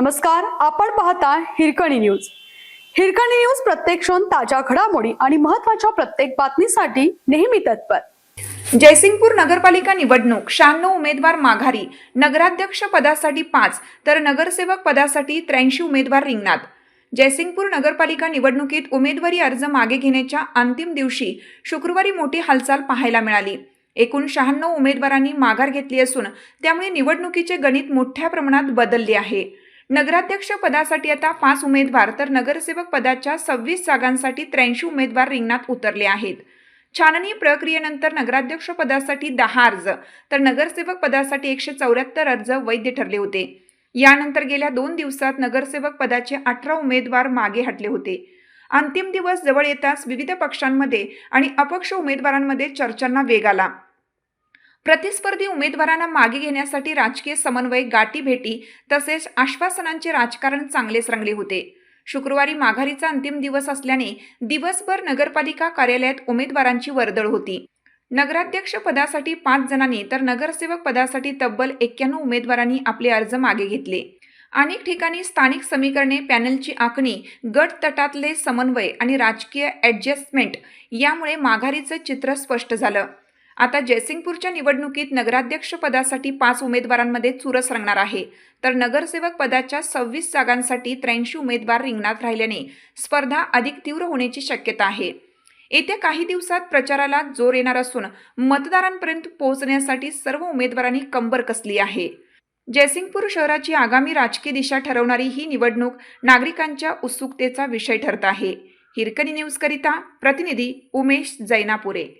नमस्कार आपण पाहता हिरकणी न्यूज. हिरकणी न्यूज प्रत्येक क्षण ताज्या घडामोडी आणि महत्त्वाच्या प्रत्येक बातमीसाठी नेहमी तत्पर. जयसिंगपूर नगरपालिका निवडणूक शहाण्णव उमेदवार माघारी नगराध्यक्ष पदासाठी पाच तर नगरसेवक पदासाठी त्र्याऐंशी उमेदवार रिंगणात. जयसिंगपूर नगरपालिका निवडणुकीत उमेदवारी अर्ज मागे घेण्याच्या अंतिम दिवशी शुक्रवारी मोठी हालचाल पाहायला मिळाली. एकूण शहाण्णव उमेदवारांनी माघार घेतली असून त्यामुळे निवडणुकीचे गणित मोठ्या प्रमाणात बदलले आहे. नगराध्यक्ष पदासाठी आता पाच उमेदवार तर नगरसेवक पदाच्या सव्वीस जागांसाठी त्र्याऐंशी उमेदवार रिंगणात उतरले आहेत. छाननी प्रक्रियेनंतर नगराध्यक्ष पदासाठी दहा अर्ज तर नगरसेवक पदासाठी एकशे चौऱ्याहत्तर अर्ज वैध ठरले होते. यानंतर गेल्या दोन दिवसात नगरसेवक पदाचे अठरा उमेदवार मागे हटले होते. अंतिम दिवस जवळ येताच विविध पक्षांमध्ये आणि अपक्ष उमेदवारांमध्ये चर्चांना वेग आला. प्रतिस्पर्धी उमेदवारांना मागे घेण्यासाठी राजकीय समन्वय गाठीभेटी तसेच आश्वासनांचे राजकारण चांगलेच रंगले होते. शुक्रवारी माघारीचा अंतिम दिवस असल्याने दिवसभर नगरपालिका कार्यालयात उमेदवारांची वर्दळ होती. नगराध्यक्ष पदासाठी पाच जणांनी तर नगरसेवक पदासाठी तब्बल एक्क्याण्णव उमेदवारांनी आपले अर्ज मागे घेतले. अनेक ठिकाणी स्थानिक समीकरणे पॅनलची आखणी गट तटातले समन्वय आणि राजकीय ॲडजस्टमेंट यामुळे माघारीचं चित्र स्पष्ट झालं. आता जयसिंगपूरच्या निवडणुकीत नगराध्यक्ष पदासाठी पाच उमेदवारांमध्ये चुरस रंगणार आहे. तर नगरसेवक पदाच्या सव्वीस जागांसाठी त्र्याऐंशी उमेदवार रिंगणात राहिल्याने स्पर्धा अधिक तीव्र होण्याची शक्यता आहे. येत्या काही दिवसात प्रचाराला जोर येणार असून मतदारांपर्यंत पोहोचण्यासाठी सर्व उमेदवारांनी कंबर कसली आहे. जयसिंगपूर शहराची आगामी राजकीय दिशा ठरवणारी ही निवडणूक नागरिकांच्या उत्सुकतेचा विषय ठरत आहे. हिरकणी न्यूजकरिता प्रतिनिधी उमेश जैनापुरे.